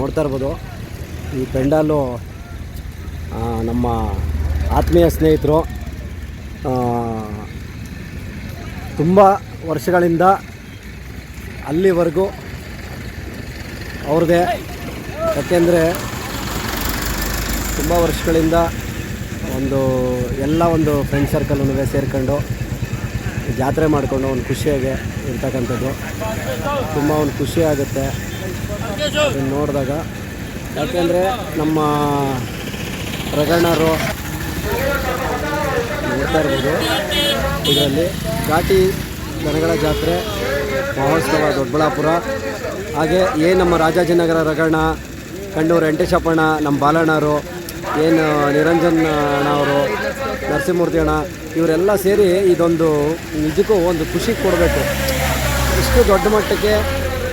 ನೋಡ್ತಾ ಇರ್ಬೋದು. ಈ ಪೆಂಡಾಲು ನಮ್ಮ ಆತ್ಮೀಯ ಸ್ನೇಹಿತರು ತುಂಬ ವರ್ಷಗಳಿಂದ ಅಲ್ಲಿವರೆಗೂ ಅವ್ರದ್ದೇ. ಯಾಕೆಂದರೆ ತುಂಬ ವರ್ಷಗಳಿಂದ ಒಂದು, ಎಲ್ಲ ಒಂದು ಫ್ರೆಂಡ್ ಸರ್ಕಲನ್ನು ಸೇರಿಕೊಂಡು ಜಾತ್ರೆ ಮಾಡಿಕೊಂಡು ಒಂದು ಖುಷಿಯಾಗಿ ಇರ್ತಕ್ಕಂಥದ್ದು. ತುಂಬ ಒಂದು ಖುಷಿ ಆಗುತ್ತೆ. ನೋಡಿದಾಗ ಯಾಕೆಂದರೆ ನಮ್ಮ ಪ್ರಗಣರು ನೋಡ್ತಾ ಇರ್ಬೋದು. ಇದರಲ್ಲಿ ಘಾಟಿ ದನಗಳ ಜಾತ್ರೆ, ಮಹೋತ್ಸವ ದೊಡ್ಡಬಳ್ಳಾಪುರ. ಹಾಗೆ ಏನು ನಮ್ಮ ರಾಜಾಜಿನಗರ ರಗಣ ಕಣ್ಣೂರು ಎಂಟೇಶಪ್ಪಣ್ಣ ನಮ್ಮ ಬಾಲಣ್ಣವರು ಏನು ನಿರಂಜನ್ ಅಣ್ಣ ಅವರು, ನರಸಿಂಹಮೂರ್ತಿ ಅಣ್ಣ, ಇವರೆಲ್ಲ ಸೇರಿ ಇದೊಂದು ನಿಜಕ್ಕೂ ಒಂದು ಖುಷಿ ಕೊಡಬೇಕು. ಇಷ್ಟು ದೊಡ್ಡ ಮಟ್ಟಕ್ಕೆ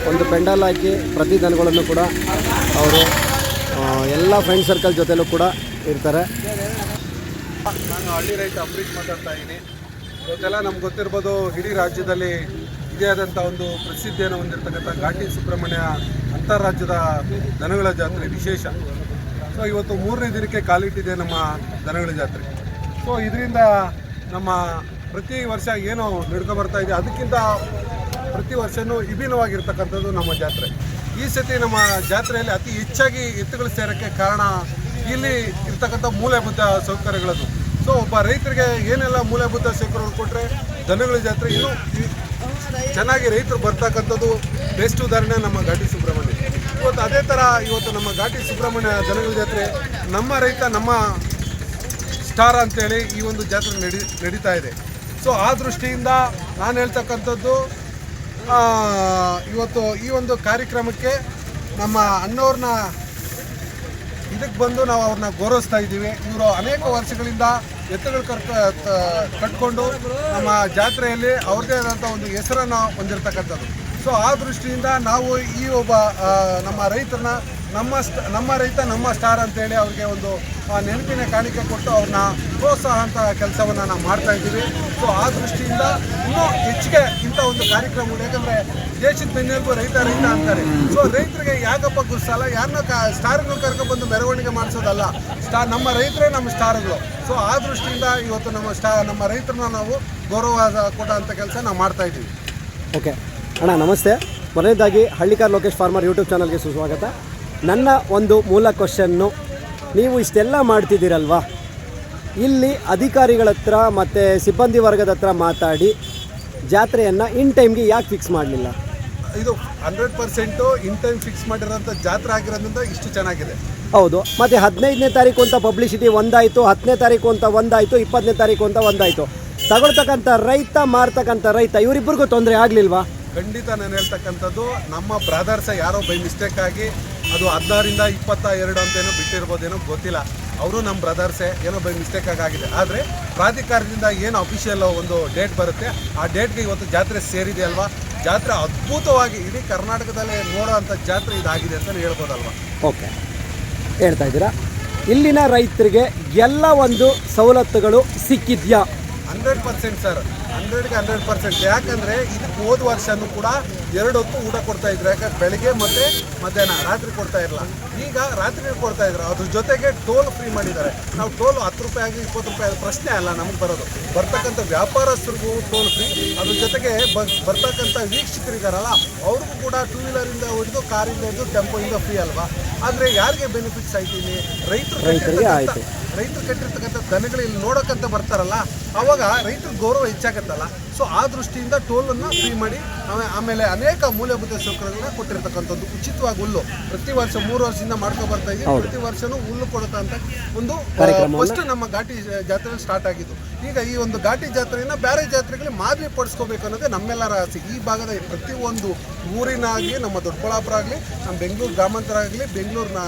ಒಂದು ಪೆಂಡಲ್ ಹಾಕಿ ಪ್ರತಿ ದನಗಳನ್ನು ಕೂಡ ಅವರು ಎಲ್ಲ ಫ್ರೆಂಡ್ ಸರ್ಕಲ್ ಜೊತೆಲೂ ಕೂಡ ಇರ್ತಾರೆ. ನಾನು ಹಳ್ಳಿ ರೈತ ಅಂಬರೀಷ್ ಮಾತಾಡ್ತಾ ಇದ್ದೀನಿ. ಇವತ್ತೆಲ್ಲ ನಮ್ಗೆ ಗೊತ್ತಿರ್ಬೋದು ಇಡೀ ರಾಜ್ಯದಲ್ಲಿ ಇದೇ ಆದಂಥ ಒಂದು ಪ್ರಸಿದ್ಧಿಯನ್ನು ಹೊಂದಿರತಕ್ಕಂಥ ಘಾಟಿ ಸುಬ್ರಹ್ಮಣ್ಯ ಅಂತಾರಾಜ್ಯದ ದನಗಳ ಜಾತ್ರೆ ವಿಶೇಷ. ಸೊ ಇವತ್ತು ಮೂರನೇ ದಿನಕ್ಕೆ ಕಾಲಿಟ್ಟಿದೆ ನಮ್ಮ ದನಗಳ ಜಾತ್ರೆ. ಸೊ ಇದರಿಂದ ನಮ್ಮ ಪ್ರತಿ ವರ್ಷ ಏನು ನಡ್ಕೊ ಬರ್ತಾ ಇದೆ, ಅದಕ್ಕಿಂತ ಪ್ರತಿ ವರ್ಷವೂ ವಿಭಿನ್ನವಾಗಿರ್ತಕ್ಕಂಥದ್ದು ನಮ್ಮ ಜಾತ್ರೆ. ಈ ಸತಿ ನಮ್ಮ ಜಾತ್ರೆಯಲ್ಲಿ ಅತಿ ಹೆಚ್ಚಾಗಿ ಎತ್ತುಗಳು ಸೇರೋಕ್ಕೆ ಕಾರಣ ಇಲ್ಲಿ ಇರ್ತಕ್ಕಂಥ ಮೂಲಭೂತ ಸೌಕರ್ಯಗಳದ್ದು. ಸೊ, ಒಬ್ಬ ರೈತರಿಗೆ ಏನೆಲ್ಲ ಮೂಲಭೂತ ಸೌಕರ್ಯಗಳು ಕೊಟ್ಟರೆ ದನಗಳ ಜಾತ್ರೆ ಇನ್ನೂ ಚೆನ್ನಾಗಿ ರೈತರು ಬರ್ತಕ್ಕಂಥದ್ದು ಬೆಸ್ಟ್ ಉದಾಹರಣೆ ನಮ್ಮ ಘಾಟಿ ಸುಬ್ರಹ್ಮಣ್ಯ. ಇವತ್ತು ಅದೇ ಥರ ಇವತ್ತು ನಮ್ಮ ಘಾಟಿ ಸುಬ್ರಹ್ಮಣ್ಯ ದನಗಳ ಜಾತ್ರೆ ನಮ್ಮ ರೈತ, ನಮ್ಮ ಸ್ಟಾರ್ ಅಂತೇಳಿ ಈ ಒಂದು ಜಾತ್ರೆ ನಡಿ, ನಡೀತಾ ಇದೆ. ಸೊ, ಆ ದೃಷ್ಟಿಯಿಂದ ನಾನು ಹೇಳ್ತಕ್ಕಂಥದ್ದು ಇವತ್ತು ಈ ಒಂದು ಕಾರ್ಯಕ್ರಮಕ್ಕೆ ನಮ್ಮ ಅಣ್ಣವ್ರನ್ನ ಇದಕ್ಕೆ ಬಂದು ನಾವು ಅವ್ರನ್ನ ಗೌರವಿಸ್ತಾ ಇದ್ದೀವಿ. ಇವರು ಅನೇಕ ವರ್ಷಗಳಿಂದ ಎತ್ತುಗಳು ಕರ್ಕ ಕಟ್ಕೊಂಡು ನಮ್ಮ ಜಾತ್ರೆಯಲ್ಲಿ ಅವ್ರದೇ ಆದಂಥ ಒಂದು ಹೆಸರನ್ನು ಹೊಂದಿರತಕ್ಕಂಥದ್ದು. ಸೊ ಆ ದೃಷ್ಟಿಯಿಂದ ನಾವು ಈ ಒಬ್ಬ ನಮ್ಮ ರೈತರನ್ನ ನಮ್ಮ ಸ್ಟ್, ನಮ್ಮ ರೈತ, ನಮ್ಮ ಸ್ಟಾರ್ ಅಂತೇಳಿ ಅವ್ರಿಗೆ ಒಂದು ನೆನಪಿನ ಕಾಣಿಕೆ ಕೊಟ್ಟು ಅವ್ರನ್ನ ಪ್ರೋತ್ಸಾಹ ಅಂತ ಕೆಲಸವನ್ನು ನಾವು ಮಾಡ್ತಾ ಇದ್ದೀವಿ. ಸೊ ಆ ದೃಷ್ಟಿಯಿಂದ ಇನ್ನೂ ಹೆಚ್ಚಿಗೆ ಇಂಥ ಒಂದು ಕಾರ್ಯಕ್ರಮಗಳು ಯಾಕಂದರೆ ದೇಶದ ಬೆನ್ನೆಲುಬು ರೈತ ರೈತ ಅಂತಾರೆ. ಸೊ ರೈತರಿಗೆ ಯಾಕಪ್ಪ ಗುರ್ಸಲ್ಲ ಯಾರನ್ನ ಕ ಸ್ಟಾರ್ಗಳು ಕರ್ಕೊಂಡ್ಬಂದು ಮೆರವಣಿಗೆ ಮಾಡಿಸೋದಲ್ಲ? ಸ್ಟಾರ್ ನಮ್ಮ ರೈತರೇ ನಮ್ಮ ಸ್ಟಾರ್ಗಳು ಸೊ ಆ ದೃಷ್ಟಿಯಿಂದ ಇವತ್ತು ನಮ್ಮ ಸ್ಟಾ, ನಮ್ಮ ರೈತರನ್ನ ನಾವು ಗೌರವ ಕೊಡೋ ಅಂಥ ಕೆಲಸ ನಾವು ಮಾಡ್ತಾ ಇದ್ದೀವಿ. ಓಕೆ. ಅಣ್ಣ, ನಮಸ್ತೆ. ಮೊದಲನೇದಾಗಿ ಹಳ್ಳಿಕಾರ್ ಲೋಕೇಶ್ ಫಾರ್ಮರ್ ಯೂಟ್ಯೂಬ್ ಚಾನಲ್ಗೆ ಸುಸ್ವಾಗತ. ನನ್ನ ಒಂದು ಮೂಲ ಕ್ವಶನ್ನು ನೀವು ಇಷ್ಟೆಲ್ಲ ಮಾಡ್ತಿದ್ದೀರಲ್ವಾ? ಇಲ್ಲಿ ಅಧಿಕಾರಿಗಳ ಹತ್ರ ಮತ್ತು ಸಿಬ್ಬಂದಿ ವರ್ಗದ ಹತ್ರ ಮಾತಾಡಿ ಜಾತ್ರೆಯನ್ನು ಇನ್ ಟೈಮ್ಗೆ ಯಾಕೆ ಫಿಕ್ಸ್ ಮಾಡಲಿಲ್ಲ? ಇದು hundred percent in time fix ಮಾಡಿರೋಂಥ ಜಾತ್ರೆ ಆಗಿರೋದ್ರಿಂದ ಇಷ್ಟು ಚೆನ್ನಾಗಿದೆ. ಹೌದು. ಮತ್ತು ಹದಿನೈದನೇ ತಾರೀಕು ಅಂತ ಪಬ್ಲಿಸಿಟಿ ಒಂದಾಯಿತು ಹತ್ತನೇ ತಾರೀಕು ಅಂತ ಒಂದಾಯಿತು ಇಪ್ಪತ್ತನೇ ತಾರೀಕು ಅಂತ ಒಂದಾಯಿತು. ತಗೊಳ್ತಕ್ಕಂಥ ರೈತ ಮಾರ್ತಕ್ಕಂಥ ರೈತ ಇವರಿಬ್ಬರಿಗೂ ತೊಂದರೆ ಆಗಲಿಲ್ವಾ? ಖಂಡಿತ ನಾನು ಹೇಳ್ತಕ್ಕಂಥದ್ದು ನಮ್ಮ ಬ್ರದರ್ಸ ಯಾರೋ ಬೈ ಮಿಸ್ಟೇಕ್ ಆಗಿ ಅದು ಹದಿನಾರಿಂದ ಇಪ್ಪತ್ತ ಎರಡು ಅಂತ ಏನೋ ಬಿಟ್ಟಿರ್ಬೋದೇನೋ ಗೊತ್ತಿಲ್ಲ. ಅವರು ನಮ್ಮ ಬ್ರದರ್ಸೇ ಏನೋ ಬೈ ಮಿಸ್ಟೇಕ್ ಆಗಾಗಿದೆ. ಆಗಿದೆ ಆದರೆ ಪ್ರಾಧಿಕಾರದಿಂದ ಏನು ಅಫಿಷಿಯಲ್ ಒಂದು ಡೇಟ್ ಬರುತ್ತೆ ಆ ಡೇಟ್ಗೆ ಇವತ್ತು ಜಾತ್ರೆ ಸೇರಿದೆ ಅಲ್ವಾ? ಜಾತ್ರೆ ಅದ್ಭುತವಾಗಿ ಇಡೀ ಕರ್ನಾಟಕದಲ್ಲೇ ನೋಡೋ ಅಂಥ ಜಾತ್ರೆ ಇದಾಗಿದೆ ಅಂತ ಹೇಳ್ಬೋದಲ್ವಾ? ಓಕೆ. ಹೇಳ್ತಾ ಇದ್ದೀರಾ? ಇಲ್ಲಿನ ರೈತರಿಗೆ ಎಲ್ಲ ಒಂದು ಸವಲತ್ತುಗಳು ಸಿಕ್ಕಿದ್ಯಾ? Hundred percent sir. ಹಂಡ್ರೆಡ್ಗೆ hundred percent. ಯಾಕಂದರೆ ಇದಕ್ಕೆ ಹೋದ ವರ್ಷನೂ ಕೂಡ ಎರಡು ಹೊತ್ತು ಊಟ ಕೊಡ್ತಾ ಇದ್ರು. ಯಾಕಂದ್ರೆ ಬೆಳಿಗ್ಗೆ ಮತ್ತು ಮಧ್ಯಾಹ್ನ ರಾತ್ರಿ ಕೊಡ್ತಾ ಇರಲ್ಲ ಈಗ ರಾತ್ರಿ ಕೊಡ್ತಾ ಇದ್ರು. ಅದ್ರ ಜೊತೆಗೆ ಟೋಲ್ ಫ್ರೀ ಮಾಡಿದ್ದಾರೆ. ನಾವು ಟೋಲ್ ಹತ್ತು ರೂಪಾಯಿ ಆಗಿ ಇಪ್ಪತ್ತು ರೂಪಾಯಿ ಅದು ಪ್ರಶ್ನೆ ಅಲ್ಲ ನಮಗೆ ಬರೋದು. ಬರ್ತಕ್ಕಂಥ ವ್ಯಾಪಾರಸ್ಥರಿಗೂ ಟೋಲ್ ಫ್ರೀ. ಅದ್ರ ಜೊತೆಗೆ ಬರ್ತಕ್ಕಂಥ ವೀಕ್ಷಕರಿಗಾರಲ್ಲ ಅವ್ರಿಗೂ ಕೂಡ ಟೂ ವೀಲರಿಂದ ಹಿಡಿದು ಕಾರಿಂದ ಹಿಡಿದು ಟೆಂಪೋಯಿಂದ ಫ್ರೀ ಅಲ್ವಾ? ಆದರೆ ಯಾರಿಗೆ ಬೆನಿಫಿಟ್ಸ್ ಆಯ್ತೀನಿ ರೈತರು ರೈತರಿಗೆ ಆಯ್ತು. ರೈತರು ಕಟ್ಟಿರ್ತಕ್ಕಂಥ ದನಗಳು ಇಲ್ಲಿ ನೋಡೋಕ್ಕಂತ ಬರ್ತಾರಲ್ಲ ಅವಾಗ ರೈತರ ಗೌರವ ಹೆಚ್ಚಾಗತ್ತಲ್ಲ? ಸೊ ಆ ದೃಷ್ಟಿಯಿಂದ ಟೋಲನ್ನು ಫ್ರೀ ಮಾಡಿ ಆಮೇ- ಆಮೇಲೆ ಅನೇಕ ಮೂಲಭೂತ ಸೌಕರ್ಯಗಳನ್ನ ಕೊಟ್ಟಿರ್ತಕ್ಕಂಥದ್ದು. ಉಚಿತವಾಗಿ ಹುಲ್ಲು. ಪ್ರತಿ ವರ್ಷ ಮೂರು ವರ್ಷದಿಂದ ಮಾಡ್ಕೊ ಬರ್ತಾ ಇದ್ದೀವಿ ಪ್ರತಿ ವರ್ಷನೂ ಹುಲ್ಲು ಕೊಡುತ್ತಾ ಅಂತ ಒಂದು ಫಸ್ಟ್ ನಮ್ಮ ಘಾಟಿ ಜಾತ್ರೆ ಸ್ಟಾರ್ಟ್ ಆಗಿದ್ದು. ಈಗ ಈ ಒಂದು ಘಾಟಿ ಜಾತ್ರೆಯನ್ನ ಬೇರೆ ಜಾತ್ರೆಗಳಿಗೆ ಮಾದರಿ ಪಡಿಸ್ಕೋಬೇಕು ಅನ್ನೋದೇ ನಮ್ಮೆಲ್ಲರ ಆಸೆ. ಈ ಭಾಗದ ಪ್ರತಿಯೊಂದು ಊರಿನಾಗಲಿ ನಮ್ಮ ದೊಡ್ಡಬಳ್ಳಾಪುರ ಆಗಲಿ ನಮ್ಮ ಬೆಂಗಳೂರು ಗ್ರಾಮಾಂತರ ಆಗಲಿ ಬೆಂಗಳೂರಿನ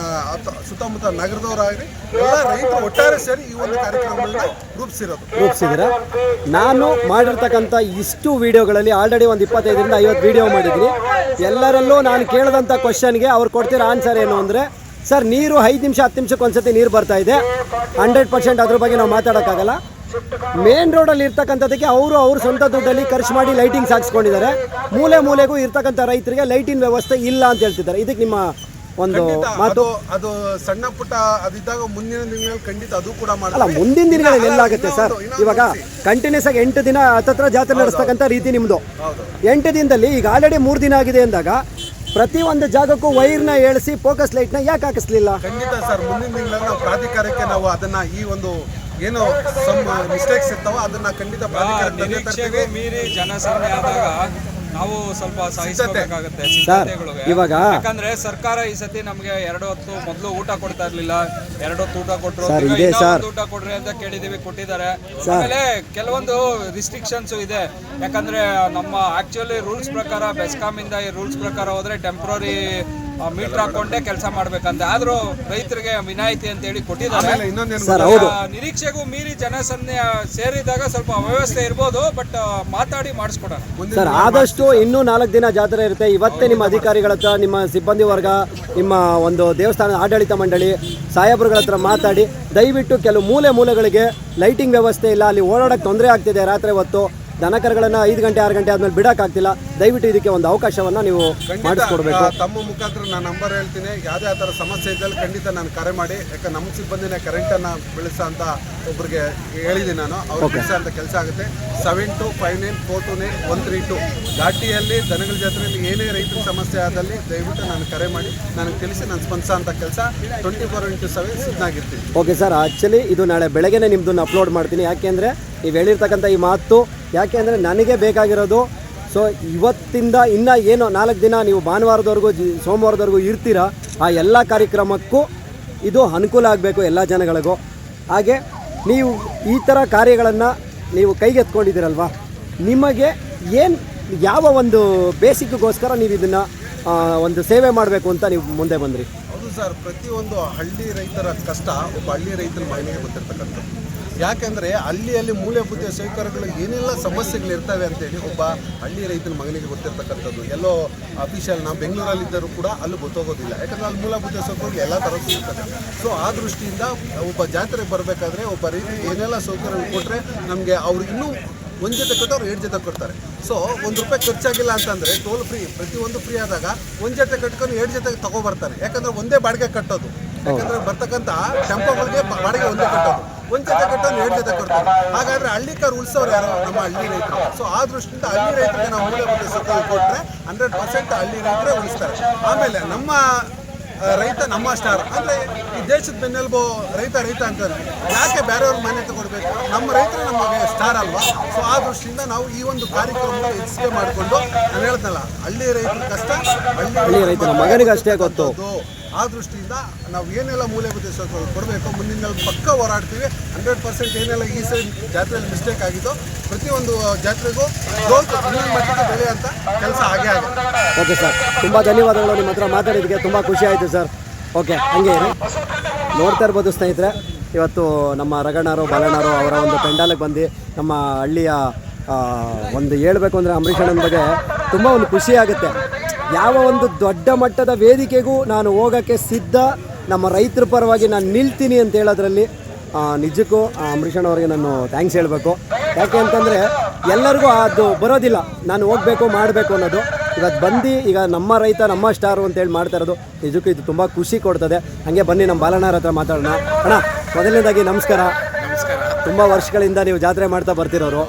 ಸುತ್ತಮುತ್ತ ನಗರದವರಾಗಲಿ ಎಲ್ಲ ರೈತರು ಒಟ್ಟಾರೆ ಸೇರಿ ಈ ಒಂದು ಕಾರ್ಯಕ್ರಮಗಳನ್ನ ರೂಪಿಸಿರೋದು. ರೂಪಿಸಿದ್ರೆ ನಾನು ಮಾಡಿರ್ತಕ್ಕಂಥ ಇಷ್ಟು ವೀಡಿಯೋಗಳಲ್ಲಿ ಆಲ್ರೆಡಿ ಒಂದು ಇಪ್ಪತ್ತೈದರಿಂದ ಐವತ್ತು ವಿಡಿಯೋ ಮಾಡಿದ್ದೀನಿ. ಎಲ್ಲರಲ್ಲೂ ನಾನು ಕೇಳಿದಂಥ ಕ್ವಶನ್ಗೆ ಅವ್ರು ಕೊಡ್ತಿರೋ ಆನ್ಸರ್ ಏನು ಅಂದರೆ, ಸರ್, ನೀರು ಐದು ನಿಮಿಷ, ಹತ್ತು ನಿಮಿಷಕ್ಕೆ ಒಂದ್ಸತಿ ನೀರು ಬರ್ತಾ ಇದೆ. ಹಂಡ್ರೆಡ್ ಪರ್ಸೆಂಟ್ ಅದ್ರ ಬಗ್ಗೆ ನಾವು ಮಾತಾಡೋಕ್ಕಾಗಲ್ಲ. ಮೇನ್ ರೋಡಲ್ಲಿ ಇರ್ತಕ್ಕಂಥದ್ದಕ್ಕೆ ಅವರು ಅವ್ರ ಸ್ವಂತ ದುಡ್ಡಲ್ಲಿ ಖರ್ಚು ಮಾಡಿ ಲೈಟಿಂಗ್ಸ್ ಹಾಕ್ಸ್ಕೊಂಡಿದ್ದಾರೆ. ಮೂಲೆ ಮೂಲೆಗೂ ಇರ್ತಕ್ಕಂಥ ರೈತರಿಗೆ ಲೈಟಿನ ವ್ಯವಸ್ಥೆ ಇಲ್ಲ ಅಂತ ಹೇಳ್ತಿದ್ದಾರೆ. ಇದಕ್ಕೆ ನಿಮ್ಮ ಒಂದು ಮಾತು ಅದು ಅದು ಸಣ್ಣ ಪುಟ್ಟ ಅದಿದ್ದಾಗ ಮುಂದಿನ ದಿನಗಳಲ್ಲಿ ಖಂಡಿತ ಅದು ಕೂಡ ಅಲ್ಲ ಮುಂದಿನ ದಿನಗಳಲ್ಲಿ ಎಲ್ಲಾಗುತ್ತೆ ಸರ್. ಇವಾಗ. ಕಂಟಿನ್ಯೂಸ್ ಆಗಿ ಎಂಟು ದಿನ ಹತ್ತತ್ರ ಜಾತ್ರೆ ನಡೆಸ್ತಕ್ಕಂಥ ರೀತಿ ನಿಮ್ಮದು ಹೌದು. ಎಂಟು ದಿನದಲ್ಲಿ ಈಗ ಆಲ್ರೆಡಿ ಮೂರು ದಿನ ಆಗಿದೆ ಅಂದಾಗ ಪ್ರತಿ ಒಂದು ಜಾಗಕ್ಕೂ ವೈರ್ನ ಏಳಿಸಿ ಫೋಕಸ್ ಲೈಟ್ನ ಯಾಕೆ ಹಾಕಿಸ್ಲಿಲ್ಲ? ಖಂಡಿತ ಸರ್ ಮುಂದಿನ ದಿನಗಳಲ್ಲಿ ನಾವು ಪ್ರಾಧಿಕಾರಕ್ಕೆ ನಾವು ಅದನ್ನ ಈ ಒಂದು ಏನು ಸಮ್ ಮಿಸ್ಟೇಕ್ಸ್ ಇರ್ತಾವೋ ಅದನ್ನ ಖಂಡಿತ ಪ್ರಾಧಿಕಾರಕ್ಕೆ ಮೀರಿ ಆದಾಗ ನಾವು ಸ್ವಲ್ಪ ಸಹಿಸಬೇಕಾಗುತ್ತೆ ಸಿದ್ಧತೆಗಳು ಇವಾಗ ಯಾಕಂದ್ರೆ ಸರ್ಕಾರ ಈ ಸತಿ ನಮ್ಗೆ ಎರಡು ಹೊತ್ತು ಮೊದಲು ಊಟ ಕೊಡ್ತಾ ಇರ್ಲಿಲ್ಲ. ಎರಡು ಹೊತ್ತು ಊಟ ಕೊಟ್ರು. ಸರ್, ಇದೆ ಇನ್ನೂ ಸರ್. ಊಟ ಕೊಡ್ರಿ ಅಂತ ಕೇಳಿದೀವಿ ಕೊಟ್ಟಿದ್ದಾರೆ. ಆಮೇಲೆ ಕೆಲವೊಂದು ರಿಸ್ಟ್ರಿಕ್ಷನ್ಸ್ ಇದೆ. ಯಾಕಂದ್ರೆ ನಮ್ಮ ಆಕ್ಚುಲಿ ರೂಲ್ಸ್ ಪ್ರಕಾರ ಬೆಸ್ಕಾಮ್ ಇಂದ ಈ ರೂಲ್ಸ್ ಪ್ರಕಾರ ಹೋದ್ರೆ ಟೆಂಪ್ರರಿ ಮೀಟರ್ ಹಾಕೊಂಡೇ ಕೆಲಸ ಮಾಡ್ಬೇಕಂತ. ಆದ್ರೂ ರೈತರಿಗೆ ವಿನಾಯಿತಿ ಅಂತ ಹೇಳಿ ಕೊಟ್ಟಿದ್ದಾರೆ ನಿರೀಕ್ಷೆಗೂ ಮೀರಿ ಜನಸನ್ನೆ ಸೇರಿದಾಗ ಸ್ವಲ್ಪ ಅವ್ಯವಸ್ಥೆ ಇರ್ಬೋದು ಬಟ್ ಮಾತಾಡಿ ಮಾಡಿಸ್ಕೊಡೋಣ. ಸರ್ ಆದಷ್ಟು ಇನ್ನೂ ನಾಲ್ಕು ದಿನ ಜಾತ್ರೆ ಇರುತ್ತೆ. ಇವತ್ತೇ ನಿಮ್ಮ ಅಧಿಕಾರಿಗಳ ಹತ್ರ ನಿಮ್ಮ ಸಿಬ್ಬಂದಿ ವರ್ಗ ನಿಮ್ಮ ಒಂದು ದೇವಸ್ಥಾನದ ಆಡಳಿತ ಮಂಡಳಿ ಸಾಹೇಬ್ರುಗಳ ಹತ್ರ ಮಾತಾಡಿ. ದಯವಿಟ್ಟು ಕೆಲವು ಮೂಲೆ ಮೂಲೆಗಳಿಗೆ ಲೈಟಿಂಗ್ ವ್ಯವಸ್ಥೆ ಇಲ್ಲ. ಅಲ್ಲಿ ಓಡಾಡಕ್ಕೆ ತೊಂದರೆ ಆಗ್ತಿದೆ ರಾತ್ರಿ ಹೊತ್ತು. ದನಕರುಗಳನ್ನು ಐದು ಗಂಟೆ ಆರು ಗಂಟೆ ಆದ್ಮೇಲೆ ಬಿಡೋಕ್ಕಾಗ್ತಿಲ್ಲ. ದಯವಿಟ್ಟು ಇದಕ್ಕೆ ಒಂದು ಅವಕಾಶವನ್ನು ನೀವು ಮಾಡಿಸ್ಕೊಡ್ಬೇಕು. ತಮ್ಮ ಮುಖಾಂತರ ನಾನು ನಂಬರ್ ಹೇಳ್ತೀನಿ. ಯಾವುದೇ ಆ ಥರ ಸಮಸ್ಯೆ ಇದ್ದಲ್ಲಿ ಖಂಡಿತ ನಾನು ಕರೆ ಮಾಡಿ. ಯಾಕಂದ್ರೆ ನಮ್ಮ ಸಿಬ್ಬಂದಿನೇ ಕರೆಂಟನ್ನು ಬೆಳೆಸೋ ಅಂತ ಒಬ್ರಿಗೆ ಹೇಳಿದ್ದೀನಿ ನಾನು. ಅವ್ರು ಕೆಲಸ ಅಂತ ಕೆಲಸ ಆಗುತ್ತೆ. Seven two five nine four two nine one three two ಘಾಟಿಯಲ್ಲಿ ದನಗಳ ಜಾತ್ರೆಯಲ್ಲಿ ಏನೇ ರೈತರ ಸಮಸ್ಯೆ ಆದಲ್ಲಿ ದಯವಿಟ್ಟು ನಾನು ಕರೆ ಮಾಡಿ. ನನಗೆ ತಿಳಿಸಿ ನಾನು ಸ್ಪಂದಿಸೋ ಅಂತ ಕೆಲಸ ಟ್ವೆಂಟಿ ಫೋರ್ ಇಂಟು ಸೆವೆನ್ ಸಿದ್ಧಾಗಿರ್ತೀನಿ ಓಕೆ ಸರ್ ಆ್ಯಕ್ಚುಲಿ ಇದು ನಾಳೆ ಬೆಳಗ್ಗೆನೇ ನಿಮ್ಮದನ್ನು ಅಪ್ಲೋಡ್ ಮಾಡ್ತೀನಿ. ಯಾಕೆಂದರೆ ನೀವು ಹೇಳಿರ್ತಕ್ಕಂಥ ಈ ಮಾತು ಯಾಕೆ ಅಂದರೆ ನನಗೆ ಬೇಕಾಗಿರೋದು. ಸೊ ಇವತ್ತಿಂದ ಇನ್ನು ಏನು ನಾಲ್ಕು ದಿನ ನೀವು ಭಾನುವಾರದವರೆಗೂ ಸೋಮವಾರದವರೆಗೂ ಇರ್ತೀರಾ, ಆ ಎಲ್ಲ ಕಾರ್ಯಕ್ರಮಕ್ಕೂ ಇದು ಅನುಕೂಲ ಆಗಬೇಕು ಎಲ್ಲ ಜನಗಳಿಗೂ. ಹಾಗೆ ನೀವು ಈ ಥರ ಕಾರ್ಯಗಳನ್ನು ನೀವು ಕೈಗೆತ್ಕೊಂಡಿದ್ದೀರಲ್ವ ನಿಮಗೆ ಏನು ಯಾವ ಒಂದು ಬೇಸಿಕ್ಗೋಸ್ಕರ ನೀವು ಇದನ್ನು ಒಂದು ಸೇವೆ ಮಾಡಬೇಕು ಅಂತ ನೀವು ಮುಂದೆ ಬಂದ್ರಿ? ಹೌದು ಸರ್, ಪ್ರತಿಯೊಂದು ಹಳ್ಳಿ ರೈತರ ಕಷ್ಟ, ಒಬ್ಬ ಹಳ್ಳಿ ರೈತರ ಮಗನಿಗೆ ಗೊತ್ತಿರ್ತಕ್ಕಂಥದ್ದು ಯಾಕೆಂದರೆ ಅಲ್ಲಿ ಮೂಲಭೂತ ಸೌಕರ್ಯಗಳು ಏನೆಲ್ಲ ಸಮಸ್ಯೆಗಳು ಇರ್ತವೆ ಅಂತೇಳಿ ಒಬ್ಬ ಹಳ್ಳಿ ರೈತನ ಮಗನಿಗೆ ಗೊತ್ತಿರ್ತಕ್ಕಂಥದ್ದು. ಎಲ್ಲೋ ಅಫಿಷಿಯಲ್ ನಾವು ಬೆಂಗಳೂರಲ್ಲಿದ್ದರೂ ಕೂಡ ಅಲ್ಲಿ ಗೊತ್ತಾಗೋದಿಲ್ಲ. ಯಾಕಂದರೆ ಅಲ್ಲಿ ಮೂಲಭೂತ ಸೌಕರ್ಯಗಳು ಎಲ್ಲ ಥರ ಸಿಗ್ತದೆ. ಸೊ ಆ ದೃಷ್ಟಿಯಿಂದ ಒಬ್ಬ ಜಾತ್ರೆಗೆ ಬರಬೇಕಾದ್ರೆ ಒಬ್ಬ ರೈತರಿಗೆ ಏನೆಲ್ಲ ಸೌಕರ್ಯಗಳು ಕೊಟ್ಟರೆ ನಮಗೆ ಅವರು ಇನ್ನೂ ಒಂದು ಜೊತೆ ಕೊಟ್ಟವ್ರು ಎರಡು ಜೊತೆ ಕೊಡ್ತಾರೆ. ಸೊ ಒಂದು ರೂಪಾಯಿ ಖರ್ಚಾಗಿಲ್ಲ ಅಂತಂದರೆ ಟೋಲ್ ಫ್ರೀ ಪ್ರತಿಯೊಂದು ಫ್ರೀ ಆದಾಗ ಒಂದು ಜೊತೆ ಕಟ್ಕೊಂಡು ಎರಡು ಜೊತೆ ತಗೊಬರ್ತಾರೆ. ಯಾಕಂದರೆ ಒಂದೇ ಬಾಡಿಗೆ ಕಟ್ಟೋದು. ಯಾಕಂದರೆ ಬರ್ತಕ್ಕಂಥ ಟೆಂಪೋಗಳಿಗೆ ಬಾಡಿಗೆ ಒಂದೇ ಕಟ್ಟೋದು. ಒಂದು ಜೊತೆ ಕಟ್ಟೋದು ಎರಡು ಜೊತೆ ಕೊಡ್ತಾರೆ. ಹಾಗಾದ್ರೆ ಹಳ್ಳಿಕಾರ್ ಉಳಿಸೋರು ಯಾರು ನಮ್ಮ ಹಳ್ಳಿ ರೈತರು. ಸೊ ಆ ದೃಷ್ಟಿಯಿಂದ ಹಳ್ಳಿ ರೈತರಿಗೆ ನಾವು ಮೂಲಭೂತ ಸೌಕರ್ಯ ಕೊಟ್ಟರೆ ಹಂಡ್ರೆಡ್ ಪರ್ಸೆಂಟ್ ಹಳ್ಳಿ ರೈತರೇ ಉಳಿಸ್ತಾರೆ. ಆಮೇಲೆ ನಮ್ಮ ರೈತ ನಮ್ಮ ಸ್ಟಾರ್ ಅಂದ್ರೆ ಈ ದೇಶದ ಬೆನ್ನೆಲುಬು ರೈತ ರೈತ ಅಂತಾರೆ ಯಾಕೆ ಬೇರೆಯವ್ರ ಮಾನ್ಯತೆ ಕೊಡಬೇಕು? ನಮ್ಮ ರೈತರು ನಮಗೆ ಸ್ಟಾರ್ ಅಲ್ವಾ? ಸೊ ಆ ದೃಷ್ಟಿಯಿಂದ ನಾವು ಈ ಒಂದು ಕಾರ್ಯಕ್ರಮವನ್ನು ಎಕ್ಸ್ಪ್ಲೇ ಮಾಡಿಕೊಂಡು ನಾನು ಹೇಳ್ತಲ್ಲ ಹಳ್ಳಿ ರೈತರ ಕಷ್ಟ ಹಳ್ಳಿ ರೈತನ ಮಗನಿಗೆ ಅಷ್ಟೇ ಗೊತ್ತು. ಆ ದೃಷ್ಟಿಯಿಂದ ನಾವು ಏನೆಲ್ಲ ಮೂಲಭೂತ ಕೊಡಬೇಕು ಮುಂದಿನ ಪಕ್ಕ ಹೋರಾಡ್ತೀವಿ. ಹಂಡ್ರೆಡ್ ಪರ್ಸೆಂಟ್ ಏನೆಲ್ಲ ಈ ಸೈಡ್ ಜಾತ್ರೆಯಲ್ಲಿ ಮಿಸ್ಟೇಕ್ ಆಗಿದ್ದು, ಪ್ರತಿಯೊಂದು ಜಾತ್ರೆಗೂ ಗ್ರೋತ್ ಮಟ್ಟಕ್ಕೆ ಬೆಳೆಯುವಂಥ ಕೆಲಸ ಹಾಗೆ ಆಗುತ್ತೆ ಓಕೆ ಸರ್ ತುಂಬ ಧನ್ಯವಾದಗಳು. ನಿಮ್ಮ ಹತ್ರ ಮಾತಾಡಿದ್ದಕ್ಕೆ ತುಂಬ ಖುಷಿ ಆಯಿತು ಸರ್ ಓಕೆ ಹಂಗೆ ನೋಡ್ತಾ ಇರ್ಬೋದು, ಸ್ನೇಹಿತರೆ. ಇವತ್ತು ನಮ್ಮ ರಗಣ್ಣರು, ಬಾಲಣ್ಣರು ಅವರ ಒಂದು ಪೆಂಡಾಲಿಗೆ ಬಂದು ನಮ್ಮ ಹಳ್ಳಿಯ ಒಂದು ಹೇಳಬೇಕು ಅಂದರೆ ಅಂಬರೀಷ್ ಅಣ್ಣನ ಬಗ್ಗೆ ತುಂಬ ಒಂದು ಖುಷಿ ಆಗುತ್ತೆ. ಯಾವ ಒಂದು ದೊಡ್ಡ ಮಟ್ಟದ ವೇದಿಕೆಗೂ ನಾನು ಹೋಗೋಕ್ಕೆ ಸಿದ್ಧ ನಮ್ಮ ರೈತರ ಪರವಾಗಿ ನಾನು ನಿಲ್ತೀನಿ ಅಂತ ಹೇಳೋದ್ರಲ್ಲಿ ನಿಜಕ್ಕೂ ಅವರಿಗೆ ನಾನು ಥ್ಯಾಂಕ್ಸ್ ಹೇಳಬೇಕು. ಯಾಕೆ ಅಂತಂದರೆ ಎಲ್ಲರಿಗೂ ಅದು ಬರೋದಿಲ್ಲ ನಾನು ಹೋಗಬೇಕು ಮಾಡಬೇಕು ಅನ್ನೋದು. ಇವತ್ತು ಬಂದು ಈಗ ನಮ್ಮ ರೈತ ನಮ್ಮ ಸ್ಟಾರು ಅಂತೇಳಿ ಮಾಡ್ತಾ ಇರೋದು ನಿಜಕ್ಕೂ ಇದು ತುಂಬ ಖುಷಿ ಕೊಡ್ತದೆ. ಹಾಗೆ ಬನ್ನಿ ನಮ್ಮ ಬಾಲಣ್ಣರ ಹತ್ರ ಮಾತಾಡೋಣ. ಅಣ್ಣ ಮೊದಲನೇದಾಗಿ ನಮಸ್ಕಾರ. ನಮಸ್ಕಾರ. ತುಂಬ ವರ್ಷಗಳಿಂದ ನೀವು ಜಾತ್ರೆ ಮಾಡ್ತಾ ಬರ್ತಿರೋರು.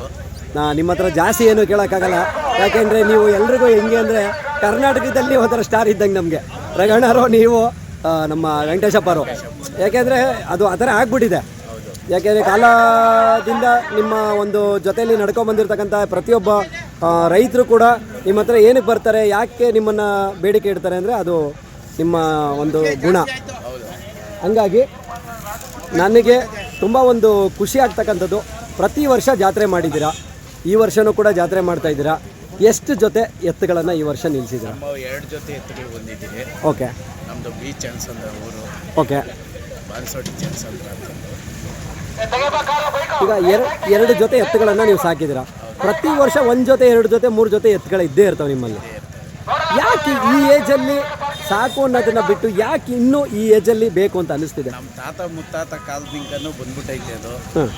ನಾ ನಿಮ್ಮ ಹತ್ರ ಜಾಸ್ತಿ ಏನು ಕೇಳೋಕ್ಕಾಗಲ್ಲ. ಯಾಕೆಂದರೆ ನೀವು ಎಲ್ರಿಗೂ ಹೆಂಗೆ ಅಂದರೆ ಕರ್ನಾಟಕದಲ್ಲಿ ಒಂಥರ ಸ್ಟಾರ್ ಇದ್ದಂಗೆ ನಮಗೆ. ರಗಣ್ಣರು, ನೀವು ನಮ್ಮ ವೆಂಕಟೇಶಪ್ಪರು. ಯಾಕೆಂದರೆ ಅದು ಆ ಥರ ಆಗ್ಬಿಟ್ಟಿದೆ. ಯಾಕೆಂದರೆ ಕಾಲದಿಂದ ನಿಮ್ಮ ಒಂದು ಜೊತೆಯಲ್ಲಿ ನಡ್ಕೊಂಬಂದಿರ್ತಕ್ಕಂಥ ಪ್ರತಿಯೊಬ್ಬ ರೈತರು ಕೂಡ ನಿಮ್ಮ ಹತ್ರ ಏನಕ್ಕೆ ಬರ್ತಾರೆ, ಯಾಕೆ ನಿಮ್ಮನ್ನು ಬೇಡಿಕೆ ಇಡ್ತಾರೆ ಅಂದರೆ ಅದು ನಿಮ್ಮ ಒಂದು ಗುಣ. ಹಂಗಾಗಿ ನನಗೆ ತುಂಬ ಒಂದು ಖುಷಿ ಆಗ್ತಕ್ಕಂಥದ್ದು. ಪ್ರತಿ ವರ್ಷ ಜಾತ್ರೆ ಮಾಡಿದ್ದೀರಾ? ಈ ವರ್ಷನೂ ಕೂಡ ಜಾತ್ರೆ ಮಾಡ್ತಾ ಇದ್ದೀರಾ? ಎಷ್ಟು ಜೊತೆ ಎತ್ತುಗಳನ್ನು ಈ ವರ್ಷ ನಿಲ್ಲಿಸಿದ್ದೀರಾ ನಾವು ಎರಡು ಜೊತೆ ಎತ್ತುಗಳು ಬಂದಿದ್ದೀವಿ ಓಕೆ. ನಮ್ಮದು ಬಿ ಚಾನ್ಸ್ ಅಂತ ಊರು. ಓಕೆ. ಬಾನ್ಸೋಟಿ ಚಾನ್ಸ್ ಅಂತ ಅಂತಂದು. ಈಗ ಎರಡು ಎರಡು ಜೊತೆ ಎತ್ತುಗಳನ್ನು ನೀವು ಸಾಕಿದ್ದೀರಾ? ಪ್ರತಿ ವರ್ಷ ಒಂದು ಜೊತೆ ಎರಡು ಜೊತೆ ಮೂರು ಜೊತೆ ಎತ್ತುಗಳು ಇದ್ದೇ ಇರ್ತವೆ ನಿಮ್ಮಲ್ಲಿ. ಯಾಕೆ ಈ ಏಜಲ್ಲಿ ಸಾಕು ಅನ್ನೋದನ್ನ ಬಿಟ್ಟು ಯಾಕೆ ಇನ್ನೂ ಈ ಏಜಲ್ಲಿ ಬೇಕು ಅಂತ ಅನಿಸ್ತಿದೆ ನಮ್ಮ ತಾತ ಮುತ್ತಾತ ಕಾಲದಿಂದನೂ ಬಂದ್ಬಿಟ್ಟೈತೆ ಅದು ಹ್ಮ್.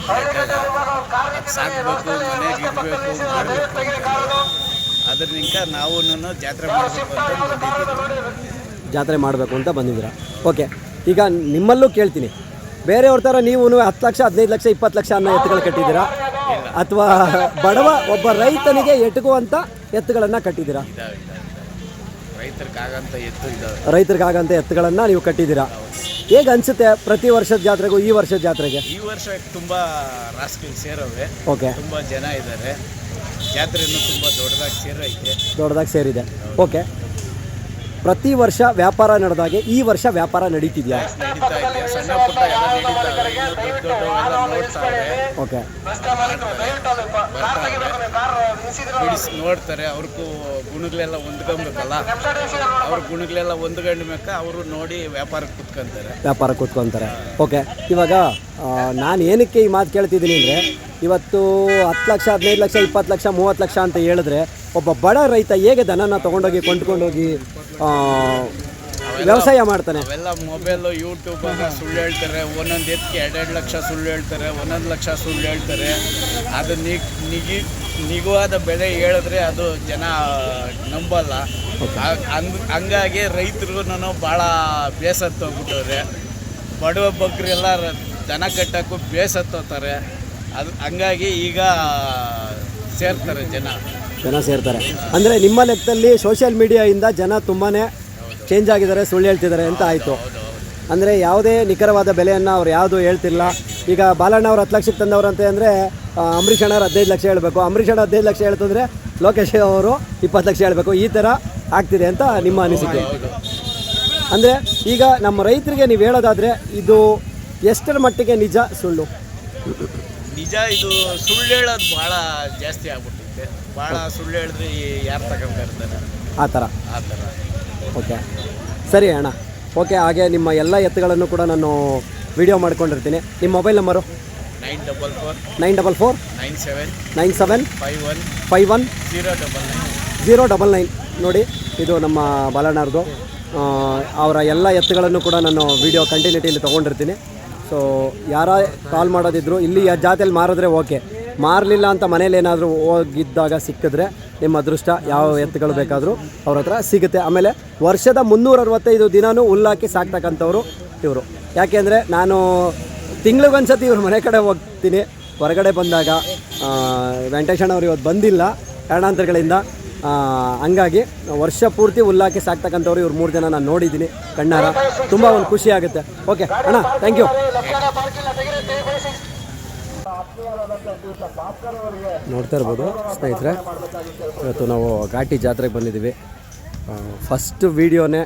ಅದು ಸಾಕಬೇಕು ಮನೆಗೆ ಇಡಬೇಕು ಮಾಡಬೇಕು. ಅದ್ರನಿಂಕ ನಾವು ಜಾತ್ರೆ ಮಾಡಬೇಕು ಅಂತ ಜಾತ್ರೆ ಮಾಡಬೇಕು ಅಂತ ಬಂದಿದ್ದೀರಾ? ಓಕೆ ಈಗ ನಿಮ್ಮಲ್ಲೂ ಕೇಳ್ತೀನಿ. ಬೇರೆಯವ್ರ ಥರ ನೀವು ಹತ್ತು ಲಕ್ಷ ಹದಿನೈದು ಲಕ್ಷ ಇಪ್ಪತ್ತು ಲಕ್ಷ ಅನ್ನೋ ಎತ್ತುಗಳು ಕಟ್ಟಿದ್ದೀರಾ? ಅಥವಾ ಬಡವ ಒಬ್ಬ ರೈತನಿಗೆ ಎಟುಕುವಂಥ ಎತ್ತುಗಳನ್ನು ಕಟ್ಟಿದ್ದೀರಾ? ರೈತರಿಗಾಗಂತ ಎತ್ತು ಇದಾವೆ ರೈತರಿಗಾಗಂಥ ಎತ್ತುಗಳನ್ನು ನೀವು ಕಟ್ಟಿದ್ದೀರಾ? ಹೇಗೆ ಅನಿಸುತ್ತೆ ಪ್ರತಿ ವರ್ಷದ ಜಾತ್ರೆಗೂ ಈ ವರ್ಷದ ಜಾತ್ರೆಗೆ? ಈ ವರ್ಷ ತುಂಬ ರಾಸ್ಕಲ್ ಸೇರವೆ. ಓಕೆ ತುಂಬ ಜನ ಇದ್ದಾರೆ. ತುಂಬ ದೊಡ್ಡದಾಗಿ ಸೇರೈತೆ. ದೊಡ್ಡದಾಗಿ ಸೇರಿದೆ. ಓಕೆ ಪ್ರತಿ ವರ್ಷ ವ್ಯಾಪಾರ ನಡೆದಾಗೆ ಈ ವರ್ಷ ವ್ಯಾಪಾರ ನಡೀತಿದೆಯಾ? ನಡೀತಾ ಇದೆ ಸಣ್ಣ ಪುಟ್ಟ ಎಲ್ಲ ನಡೀತಾವೆ ಇನ್ನು ದೊಡ್ಡ ದೊಡ್ಡವೆಲ್ಲ ನೋಡ್ತಾರೆ ಓಕೆ ಬಿಡಿಸಿ ನೋಡ್ತಾರೆ ಅವ್ರಿಗೂ ಗುಣಗಳೆಲ್ಲ ಹೊಂದ್ಕೊಬೇಕಲ್ಲ? ಅವ್ರ ಗುಣಗಳೆಲ್ಲ ಹೊಂದ್ಕೊಂಡ ಮೇಕ ಅವರು ನೋಡಿ ವ್ಯಾಪಾರಕ್ಕೆ ಕುತ್ಕೊಂತಾರೆ. ವ್ಯಾಪಾರ ಕೂತ್ಕೊಂತಾರೆ. ಓಕೆ ಇವಾಗ ನಾನು ಏನಕ್ಕೆ ಈ ಮಾತು ಕೇಳ್ತಿದ್ದೀನಿ ಅಂದರೆ ಇವತ್ತು ಹತ್ತು ಲಕ್ಷ, ಹದಿನೈದು ಲಕ್ಷ, ಇಪ್ಪತ್ತು ಲಕ್ಷ, ಮೂವತ್ತು ಲಕ್ಷ ಅಂತ ಹೇಳಿದ್ರೆ ಒಬ್ಬ ಬಡ ರೈತ ಹೇಗೆ ದನನ ತೊಗೊಂಡೋಗಿ, ಕೊಂಡ್ಕೊಂಡೋಗಿ ವ್ಯವಸಾಯ ಮಾಡ್ತಾನೆ? ಅವೆಲ್ಲ ಮೊಬೈಲು, ಯೂಟ್ಯೂಬ್ ಸುಳ್ಳು ಹೇಳ್ತಾರೆ. ಒಂದೊಂದು ಎತ್ತಿಗೆ ಎರಡೆರಡು ಲಕ್ಷ ಸುಳ್ಳು ಹೇಳ್ತಾರೆ, ಒಂದೊಂದು ಲಕ್ಷ ಸುಳ್ಳು ಹೇಳ್ತಾರೆ. ಅದು ನಿಗ್ ನಿಗಿ, ನಿಗುವಾದ ಬೆಲೆ ಹೇಳಿದ್ರೆ ಅದು ಜನ ನಂಬಲ್ಲ. ಹಂಗ್- ಹಂಗಾಗಿ ರೈತರಿಗೂ ಭಾಳ ಬೇಸತ್ತೋಗ್ಬಿಟ್ಟವ್ರೆ. ಬಡವ ಬಗ್ರೆಲ್ಲ ಎಲ್ಲ ದನ ಕಟ್ಟಕ್ಕೂ ಬೇಸತ್ತೋತಾರೆ ಅದು ಹಂಗಾಗಿ ಈಗ ಸೇರ್ತಾರೆ ಜನ. ಜನ ಸೇರ್ತಾರೆ. ಅಂದರೆ ನಿಮ್ಮ ಲೆಕ್ಕದಲ್ಲಿ ಸೋಷಿಯಲ್ ಮೀಡಿಯಾಯಿಂದ ಜನ ತುಂಬಾ ಚೇಂಜ್ ಆಗಿದ್ದಾರೆ ಸುಳ್ಳು ಹೇಳ್ತಿದ್ದಾರೆ ಅಂತ ಆಯಿತು. ಅಂದರೆ ಯಾವುದೇ ನಿಖರವಾದ ಬೆಲೆಯನ್ನು ಅವ್ರು ಯಾವುದು ಹೇಳ್ತಿಲ್ಲ. ಈಗ ಬಾಲಣ್ಣ ಅವ್ರು ಹತ್ತು ಲಕ್ಷಕ್ಕೆ ತಂದವ್ರಂತೆ ಅಂದರೆ ಅಂಬರೀಷ್ ಅಣ್ಣವ್ರು ಹದಿನೈದು ಲಕ್ಷ ಹೇಳಬೇಕು. ಅಂಬರೀಷ್ ಅಣ್ಣ ಹದಿನೈದು ಲಕ್ಷ ಹೇಳ್ತಂದರೆ ಲೋಕೇಶ್ ಅವರು ಇಪ್ಪತ್ತು ಲಕ್ಷ ಹೇಳಬೇಕು. ಈ ಥರ ಆಗ್ತಿದೆ ಅಂತ ನಿಮ್ಮ ಅನಿಸಿಕೆ. ಅಂದರೆ ಈಗ ನಮ್ಮ ರೈತರಿಗೆ ನೀವು ಹೇಳೋದಾದರೆ ಇದು ಎಷ್ಟರ ಮಟ್ಟಿಗೆ ನಿಜ ಸುಳ್ಳು? ನಿಜ ಇದು ಸುಳ್ಳು ಹೇಳೋದು ಭಾಳ ಜಾಸ್ತಿ ಆಗ್ಬಿಟ್ಟಿದೆ ಭಾಳ ಸುಳ್ಳು ಹೇಳಿದ್ರೆ ಯಾರು ತಗೊಂಡ್ಬರ್ತಾರೆ ಆ ಥರ ಆ ಥರ ಓಕೆ. ಸರಿ ಅಣ್ಣ. ಓಕೆ ಹಾಗೆ ನಿಮ್ಮ ಎಲ್ಲ ಎತ್ತುಗಳನ್ನು ಕೂಡ ನಾನು ವಿಡಿಯೋ ಮಾಡ್ಕೊಂಡಿರ್ತೀನಿ. ನಿಮ್ಮ mobile number nine double four. Nine double four? Nine seven. Nine seven? Five one. Five one? Zero double nine. Zero double nine. ನೋಡಿ ಇದು ನಮ್ಮ ಬಾಲಣ್ಣವ್ರದ್ದು. ಅವರ ಎಲ್ಲ ಎತ್ತುಗಳನ್ನು ಕೂಡ ನಾನು ವಿಡಿಯೋ ಕಂಟಿನ್ಯೂಟಿಯಲ್ಲಿ ತೊಗೊಂಡಿರ್ತೀನಿ. ಸೊ ಯಾರ ಕಾಲ್ ಮಾಡೋದಿದ್ರು ಇಲ್ಲಿ ಜಾತಿಯಲ್ಲಿ ಮಾರಿದ್ರೆ ಓಕೆ. ಮಾರಲಿಲ್ಲ ಅಂತ ಮನೇಲಿ ಏನಾದರೂ ಹೋಗಿದ್ದಾಗ ಸಿಕ್ಕಿದ್ರೆ ನಿಮ್ಮ ಅದೃಷ್ಟ ಯಾವ ಎತ್ತುಗಳು ಬೇಕಾದರೂ ಅವ್ರ ಹತ್ರ ಸಿಗುತ್ತೆ. ಆಮೇಲೆ ವರ್ಷದ ಮುನ್ನೂರ ಅರವತ್ತೈದು ದಿನವೂ ಹುಲ್ಲಾಕಿ ಸಾಕ್ತಕ್ಕಂಥವ್ರು ಇವರು. ಯಾಕೆಂದರೆ ನಾನು ತಿಂಗಳಿಗೊಂದ್ಸತಿ ಇವ್ರ ಮನೆ ಕಡೆ ಹೋಗ್ತೀನಿ. ಹೊರಗಡೆ ಬಂದಾಗ ವೆಂಕಟೇಶಣ್ಣವ್ರು ಇವತ್ತು ಬಂದಿಲ್ಲ. ಕಾರಣಾಂತರಗಳಿಂದ ಹಂಗಾಗಿ ವರ್ಷ ಪೂರ್ತಿ ಹುಲ್ಲಾಕಿ ಸಾಕ್ತಕ್ಕಂಥವ್ರು ಇವ್ರು ಮೂರು ಜನ ನಾನು ನೋಡಿದ್ದೀನಿ, ಕಣ್ಣಾರ. ತುಂಬ ಒಂದು ಖುಷಿ ಆಗುತ್ತೆ. ಓಕೆ ಅಣ್ಣ ಥ್ಯಾಂಕ್ ಯು ನೋಡ್ತಾ ಇರ್ಬೋದು, ಸ್ನೇಹಿತರೆ. ಇವತ್ತು ನಾವು ಘಾಟಿ ಜಾತ್ರೆಗೆ ಬಂದಿದ್ದೀವಿ. ಫಸ್ಟ್ ವೀಡಿಯೋನೇ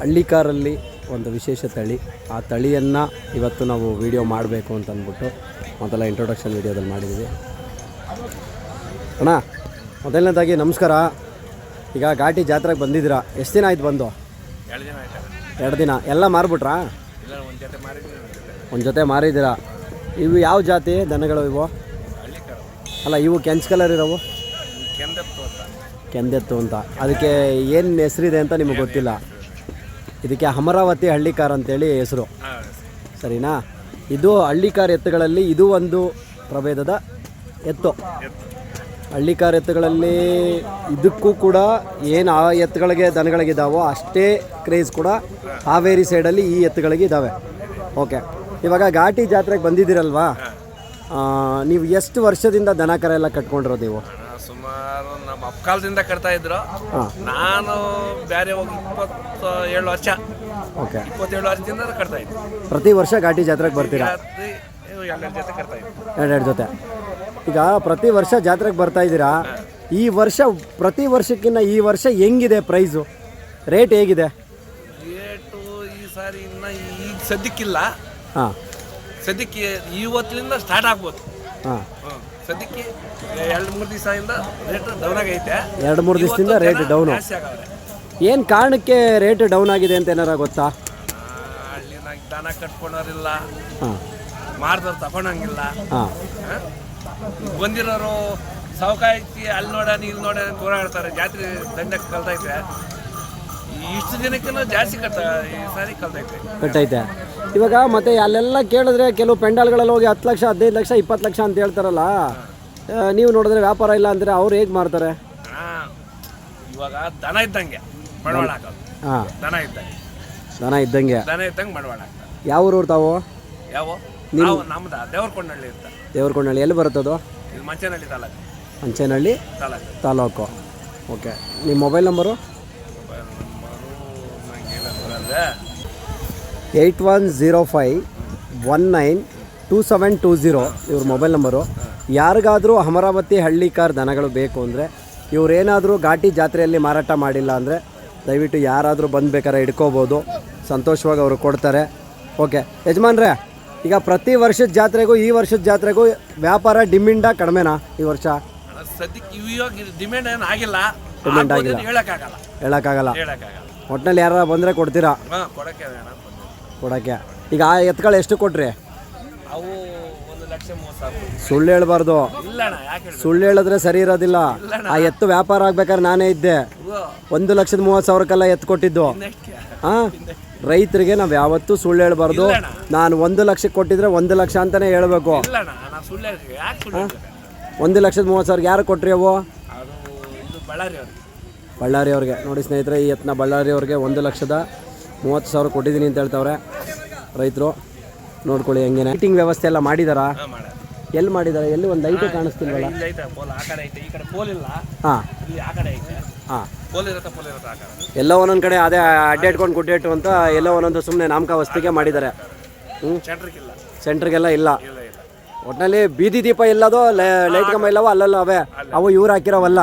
ಹಳ್ಳಿಕಾರಲ್ಲಿ ಒಂದು ವಿಶೇಷ ತಳಿ. ಆ ತಳಿಯನ್ನು ಇವತ್ತು ನಾವು ವಿಡಿಯೋ ಮಾಡಬೇಕು ಅಂತ ಅಂದ್ಬಿಟ್ಟು ಮೊದಲ ಇಂಟ್ರೊಡಕ್ಷನ್ ವೀಡಿಯೋದಲ್ಲಿ ಮಾಡಿದ್ದೀವಿ. ಅಣ್ಣ ಮೊದಲನೇದಾಗಿ ನಮಸ್ಕಾರ. ಈಗ ಘಾಟಿ ಜಾತ್ರೆಗೆ ಬಂದಿದ್ದೀರಾ. ಎಷ್ಟು ದಿನ ಆಯ್ತು ಬಂದು? ಎರಡು ದಿನ ಆಯ್ತು. ಎರಡು ದಿನ. ಎಲ್ಲ ಮಾರ್ಬಿಟ್ರಾ? ಇಲ್ಲ ಒಂದು ಜೊತೆ ಮಾರಿದ್ದೀನಿ ಒಂದು ಜೊತೆ. ಮಾರಿದ್ದೀರಾ ಇವು ಯಾವ ಜಾತಿ ದನಗಳು ಇವು? ಅಲ್ಲ ಇವು ಕೆಂಚ್ ಕಲರ್ ಇರೋವು? ಕೆಂದತ್ತು ಅಂತ. ಕೆಂದೆತ್ತು ಅಂತ. ಅದಕ್ಕೆ ಏನು ಹೆಸರಿದೆ ಅಂತ ನಿಮಗೆ ಗೊತ್ತಿಲ್ಲ. ಇದಕ್ಕೆ ಅಮರಾವತಿ ಹಳ್ಳಿಕಾರ್ ಅಂತೇಳಿ ಹೆಸರು. ಸರಿನಾ? ಇದು ಹಳ್ಳಿಕಾರ್ ಎತ್ತುಗಳಲ್ಲಿ ಇದು ಒಂದು ಪ್ರಭೇದದ ಎತ್ತು. ಹಳ್ಳಿಕಾರ್ ಎತ್ತುಗಳಲ್ಲಿ ಇದಕ್ಕೂ ಕೂಡ ಏನು ಆ ಎತ್ತುಗಳಿಗೆ ದನಗಳಿಗಿದ್ದಾವೋ ಅಷ್ಟೇ ಕ್ರೇಜ್ ಕೂಡ ಹಾವೇರಿ ಸೈಡಲ್ಲಿ ಈ ಎತ್ತುಗಳಿಗೆ ಇದ್ದಾವೆ ಓಕೆ ಇವಾಗ ಘಾಟಿ ಜಾತ್ರೆಗೆ ಬಂದಿದ್ದೀರಲ್ವಾ? ನೀವು ಎಷ್ಟು ವರ್ಷದಿಂದ ದನ ಕರ ಎಲ್ಲ ಕಟ್ಕೊಂಡಿರೋದು ನೀವು? ಸುಮಾರು ನಮ್ಮ ಅಪ್ಕಾಲದಿಂದ ಕಟ್ತಾ ಇದ್ರು. ನಾನು ಬೇರೆ ಹೋಗಿ ಇಪ್ಪತ್ತೇಳು ವರ್ಷ ಓಕೆ ಇಪ್ಪತ್ತೇಳು ವರ್ಷದಿಂದ ಕಟ್ತಾ ಇದ್ದೀನಿ ಪ್ರತಿ ವರ್ಷ ಘಾಟಿ ಜಾತ್ರೆಗೆ ಬರ್ತೀರಾ? ರಾತ್ರಿ ಎರಡೆರಡು ಜೊತೆ ಕಟ್ತಾ ಇದ್ದೀನಿ ಎರಡೆರಡು ಜೊತೆ. ಈಗ ಪ್ರತಿ ವರ್ಷ ಜಾತ್ರೆಗೆ ಬರ್ತಾ ಇದ್ದೀರಾ? ಈ ವರ್ಷ ಪ್ರತಿ ವರ್ಷಕ್ಕಿಂತ ಈ ವರ್ಷ ಹೆಂಗಿದೆ ಪ್ರೈಸು ರೇಟ್ ಹೇಗಿದೆ? ರೇಟು ಈ ಸಾರಿ ಇನ್ನ ಈಗ ಸದ್ಯಕ್ಕಿಲ್ಲ. ಹಾಂ. ಸದ್ಯಕ್ಕೆ ಇವತ್ತಿನಿಂದ ಸ್ಟಾರ್ಟ್ ಆಗ್ಬೋದು. ಹಾಂ. ಸದ್ಯಕ್ಕೆ ಎರಡು ಮೂರು ದಿವಸದಿಂದ ರೇಟ್ ಡೌನ್ ಆಗೈತೆ. ಎರಡು ಮೂರು ದಿವಸದಿಂದ ರೇಟ್ ಡೌನು ಜಾಸ್ತಿ ಆಗವ್ರೆ. ಏನು ಕಾರಣಕ್ಕೆ ರೇಟ್ ಡೌನ್ ಆಗಿದೆ ಅಂತ ಏನಾರ ಗೊತ್ತಾ? ಹಳ್ಳಿನಾಗ ದನ ಕಟ್ಕೊಳೋರಿಲ್ಲ. ಹಾಂ. ಮಾರ್ದವ್ರು ತಗೊಳಂಗಿಲ್ಲ. ಹಾಂ. ಹ? ಬಂದಿರೋರು ಸಾವುಕಾಯ್ತಿ ಅಲ್ಲಿ ನೋಡೋಣ ಇಲ್ಲಿ ನೋಡೋಣ ಹೋರಾಡ್ತಾರೆ. ಓಡಾಡ್ತಾರೆ ಜಾತ್ರೆ ದಂಡಕ್ಕೆ ಕಲ್ತೈತೆ ಇಷ್ಟು ದಿನಕ್ಕಿಂತ ಜಾಸ್ತಿ ಕಟ್ತಾರೆ ಈ ಸಾರಿ ಕಲ್ತೈತೆ ಕಟ್ಟೈತೆ ಇವಾಗ ಮತ್ತೆ ಅಲ್ಲೆಲ್ಲ ಕೇಳಿದ್ರೆ ಕೆಲವು ಪೆಂಡಾಲ್ಗಳಲ್ಲಿ ಹೋಗಿ ಹತ್ತು ಲಕ್ಷ ಹದಿನೈದು ಲಕ್ಷ ಇಪ್ಪತ್ತು ಲಕ್ಷ ಅಂತ ಹೇಳ್ತಾರಲ್ಲ ನೀವು ನೋಡಿದ್ರೆ ವ್ಯಾಪಾರ ಇಲ್ಲ ಅಂದರೆ ಅವ್ರು ಹೇಗೆ ಮಾಡ್ತಾರೆ ಇವಾಗ ದನ ಇದ್ದಂಗೆ ಬಂಡವಾಳ ಹಾಕೋದು ಹಾಂ. ದನ ಇದ್ದಂಗೆ. ದನ ಇದ್ದಂಗೆ. ದನ ಇದ್ದಂಗೆ ಬಂಡವಾಳ ಹಾಕ್ತಾರೆ. ಯಾವ ಊರು ತಾವು? ಯಾವ? ನಾವು ನಮ್ದು ದೇವ್ರಕೊಂಡಳ್ಳಿ ಅಂತ. ದೇವರಕೊಂಡಳ್ಳಿ ಎಲ್ಲಿ ಬರುತ್ತದು ಇದು ಮಂಚನಹಳ್ಳಿ ತಾಲೂಕು. ಅಂಚೇನಹಳ್ಳಿ ತಾಲೂಕು. ತಾಲೂಕು. ಓಕೆ. ನಿಮ್ಮ ಮೊಬೈಲ್ ನಂಬರು ಮೊಬೈಲ್ ನಂಬರು ನಂಗೆ ಹೇಳಕ್ ಬರಲ್ಲ. Eight one zero five one nine two seven two zero ಇವ್ರ ಮೊಬೈಲ್ ನಂಬರು ಯಾರಿಗಾದರೂ ಅಮರಾವತಿ ಹಳ್ಳಿ ಕಾರ್ ದನಗಳು ಬೇಕು ಅಂದರೆ ಇವರೇನಾದರೂ ಘಾಟಿ ಜಾತ್ರೆಯಲ್ಲಿ ಮಾರಾಟ ಮಾಡಿಲ್ಲ ಅಂದರೆ ದಯವಿಟ್ಟು ಯಾರಾದರೂ ಬಂದು ಬೇಕಾದ್ರೆ ಇಟ್ಕೋಬೋದು ಸಂತೋಷವಾಗಿ ಅವರು ಕೊಡ್ತಾರೆ. ಓಕೆ. ಯಜಮಾನ್ರೆ ಈಗ ಪ್ರತಿ ವರ್ಷದ ಜಾತ್ರೆಗೂ ಈ ವರ್ಷದ ಜಾತ್ರೆಗೂ ವ್ಯಾಪಾರ ಡಿಮಿಂಡ ಕಡಿಮೆನಾ ಈ ವರ್ಷ? ಅಣ್ಣ, ಸದ್ಯಕ್ಕೆ ಇವಾಗ ಡಿಮ್ಯಾಂಡ್ ಏನು ಆಗಿಲ್ಲ. ಆಗಿಲ್ಲ. ಹೇಳಕ್ಕಾಗಲ್ಲ. ಹೇಳೋಕ್ಕಾಗಲ್ಲ. ಹೇಳಕ್ಕಾಗಲ್ಲ. ಒಟ್ಟಿನಲ್ಲಿ ಯಾರು ಬಂದರೆ ಕೊಡ್ತೀರಾ? ಹಾಂ ಕೊಡಕ್ಕೆ. ಕೊಡೋಕ್ಕೆ. ಈಗ ಆ ಎತ್ಗಳು ಎಷ್ಟು ಕೊಟ್ರಿ? ಅವು ಸುಳ್ಳು ಹೇಳ್ಬಾರ್ದು. ಸುಳ್ಳು ಹೇಳಿದ್ರೆ ಸರಿ ಇರೋದಿಲ್ಲ. ಆ ಎತ್ತು ವ್ಯಾಪಾರ ಆಗ್ಬೇಕಾದ್ರೆ ನಾನೇ ಇದ್ದೆ. ಒಂದು ಲಕ್ಷದ ಮೂವತ್ತು ಸಾವಿರಕ್ಕೆಲ್ಲ ಎತ್ತು ಕೊಟ್ಟಿದ್ದು. ಹಾಂ ರೈತರಿಗೆ ನಾವು ಯಾವತ್ತೂ ಸುಳ್ಳು ಹೇಳ್ಬಾರ್ದು. ನಾನು ಒಂದು ಲಕ್ಷಕ್ಕೆ ಕೊಟ್ಟಿದ್ರೆ ಒಂದು ಲಕ್ಷ ಅಂತಾನೆ ಹೇಳ್ಬೇಕು. ಒಂದು ಲಕ್ಷದ ಮೂವತ್ತು ಸಾವಿರ ಯಾರು ಕೊಟ್ರಿ ಅವು ಬಳ್ಳಾರಿ ಅವ್ರಿಗೆ. ಬಳ್ಳಾರಿ ಅವ್ರಿಗೆ. ನೋಡಿ ಸ್ನೇಹಿತರೆ ಈ ಎತ್ತನ ಬಳ್ಳಾರಿ ಅವ್ರಿಗೆ ಒಂದು ಲಕ್ಷದ ಮೂವತ್ತು ಸಾವಿರ ಕೊಟ್ಟಿದ್ದೀನಿ ಅಂತ ಹೇಳ್ತಾವ್ರೆ ರೈತರು. ನೋಡ್ಕೊಳ್ಳಿ ಹಂಗೆ ಲೈಟಿಂಗ್ ವ್ಯವಸ್ಥೆ ಎಲ್ಲ ಮಾಡಿದಾರಾ? ಎಲ್ಲಿ ಮಾಡಿದ್ದಾರೆ ಎಲ್ಲಿ ಒಂದು ಲೈಟೇ ಕಾಣಿಸ್ತಿಲ್ವಲ್ಲ? ಹಾಂ. ಎಲ್ಲೋ ಒಂದೊಂದು ಕಡೆ ಅದೇ ಅಡ್ಡಾಡ್ಕೊಂಡು ಇಟ್ಕೊಂಡು ಅಂತ ಎಲ್ಲ ಒಂದೊಂದು ಸುಮ್ಮನೆ ನಾಮಕ ವಸ್ತಿಗೆ ಮಾಡಿದ್ದಾರೆ ಹ್ಞೂ ಸೆಂಟ್ರಿಗೆಲ್ಲ ಇಲ್ಲ. ಒಟ್ಟಿನಲ್ಲಿ ಬೀದಿ ದೀಪ ಇಲ್ಲದೋ ಲೈಟ್ ಕಂಬ ಇಲ್ಲವೋ ಅಲ್ಲಲ್ಲ ಅವೇ. ಅವು ಇವ್ರು ಹಾಕಿರೋವಲ್ಲ.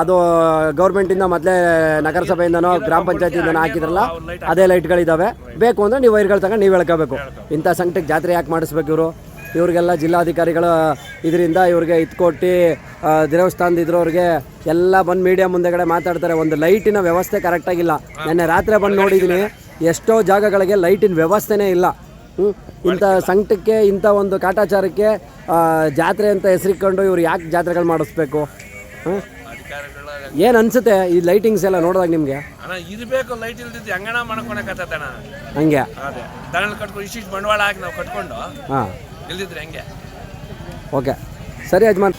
ಅದು ಗೌರ್ಮೆಂಟಿಂದ ಮೊದಲೇ ನಗರಸಭೆಯಿಂದನೋ ಗ್ರಾಮ ಪಂಚಾಯತಿಯಿಂದನೋ ಹಾಕಿದ್ರಲ್ಲ, ಅದೇ ಲೈಟ್ಗಳಿದ್ದಾವೆ ಬೇಕು ಅಂದರೆ ನೀವು ವೈರ್ಗಳು ತಗೊಂಡು ನೀವು ಹೇಳ್ಕೋಬೇಕು. ಇಂಥ ಸಂಕಟಕ್ಕೆ ಜಾತ್ರೆ ಯಾಕೆ ಮಾಡಿಸ್ಬೇಕು ಇವರು? ಇವ್ರಿಗೆಲ್ಲ ಜಿಲ್ಲಾಧಿಕಾರಿಗಳು ಇದರಿಂದ ಇವ್ರಿಗೆ ಇತ್ಕೊಟ್ಟು ದೇವಸ್ಥಾನದ ಇದ್ರವ್ರಿಗೆ ಎಲ್ಲ ಬಂದು ಮೀಡಿಯಾ ಮುಂದೆಗಡೆ ಮಾತಾಡ್ತಾರೆ. ಒಂದು ಲೈಟಿನ ವ್ಯವಸ್ಥೆ ಕರೆಕ್ಟಾಗಿಲ್ಲ ನೆನ್ನೆ ರಾತ್ರಿ ಬಂದು ನೋಡಿದ್ದೀನಿ ಎಷ್ಟೋ ಜಾಗಗಳಿಗೆ ಲೈಟಿನ ವ್ಯವಸ್ಥೆನೇ ಇಲ್ಲ. ಇಂಥ ಸಂಕಟಕ್ಕೆ ಇಂಥ ಒಂದು ಕಾಟಾಚಾರಕ್ಕೆ ಜಾತ್ರೆ ಅಂತ ಹೆಸರಿಕೊಂಡು ಇವ್ರು ಯಾಕೆ ಜಾತ್ರೆಗಳು ಮಾಡಿಸ್ಬೇಕು? ಏನ್ ಏನು ಅನ್ಸುತ್ತೆ ಈ ಲೈಟಿಂಗ್ಸ್ ಎಲ್ಲ ನೋಡಿದಾಗ ನಿಮಗೆ? ಅಣ್ಣ ಇರಬೇಕು ಲೈಟ್ ಇಲ್ದಿದ್ದು ಹೆಂಗಣ ಮಾಡ್ಕೊಳಕತ್ತಣ್ಣ ಹಂಗೆ. ಅದೇ. ದನ ಕಟ್ಕೊಂಡು ಇಷ್ಟಿಷ್ಟು ಬಂಡವಾಳ ಹಾಕಿ ನಾವು ಕಟ್ಕೊಂಡು ಹಾಂ. ಇಲ್ದಿದ್ರೆ ಹೆಂಗೆ? ಓಕೆ. ಸರಿ ಯಜಮಾನ್.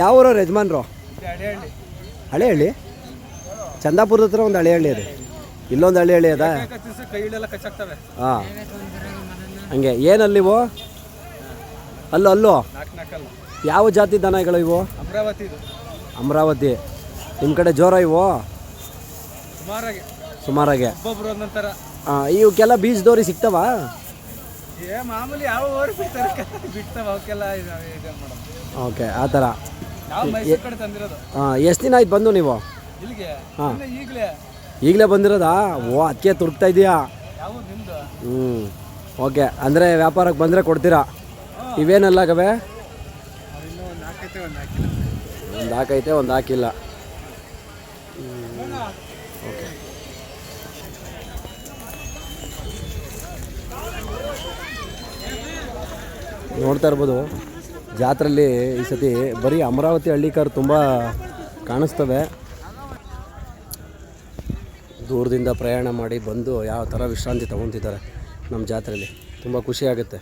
ಯಾವ ಊರವ್ರು ಯಜಮಾನ್ರು? ಹಳೆ ಹಳ್ಳಿ ಚಂದಾಪುರದ ಹತ್ರ ಒಂದು ಹಳೆ ಹಳ್ಳಿ ಇದೆ. ಇಲ್ಲೊಂದು ಹಳೆ ಹಳ್ಳಿ ಅದ. ಹಾ. ಹಂಗೆ. ಏನಲ್ಲಿವು ಅಲ್ಲೋ ಅಲ್ಲೋ. ನಾಲ್ಕಲ್ಲ ಯಾವ ಜಾತಿ ದನಗಳು ಇವು? ಅಮರಾವತಿ. ನಿಮ್ಮ ಕಡೆ ಜೋರ ಇವು? ಸುಮಾರಾಗಿ. ಹಾಂ ಇವಕ್ಕೆಲ್ಲ ಬೀಜದೋರಿ ಸಿಗ್ತಾವ? ಓಕೆ ಆ ಥರ. ಹಾಂ ಎಷ್ಟು ದಿನ ಆಯ್ತು ಬಂದು ನೀವು? ಹಾಂ. ಈಗಲೇ? ಬಂದಿರೋದಾ? ಓ ಅದಕ್ಕೆ ತುರುಕ್ತಾ ಇದೆಯಾ? ಹ್ಞೂ ಓಕೆ. ಅಂದರೆ ವ್ಯಾಪಾರಕ್ಕೆ ಬಂದರೆ ಕೊಡ್ತೀರಾ? ಒಂದು ಹಾಕಿಲ್ಲ. ಒಂದು ಹಾಕೈತೆ ಒಂದು ಹಾಕಿಲ್ಲ. ಓಕೆ. ನೋಡ್ತಾ ಇರ್ಬೋದು ಜಾತ್ರೆಯಲ್ಲಿ ಈ ಸತಿ ಬರೀ ಅಮರಾವತಿ ಹಳ್ಳಿಕಾರು ತುಂಬ ಕಾಣಿಸ್ತವೆ. ದೂರದಿಂದ ಪ್ರಯಾಣ ಮಾಡಿ ಬಂದು ಯಾವ ಥರ ವಿಶ್ರಾಂತಿ ತೊಗೊತಿದ್ದಾರೆ ನಮ್ಮ ಜಾತ್ರೆಯಲ್ಲಿ. ತುಂಬ ಖುಷಿ ಆಗುತ್ತೆ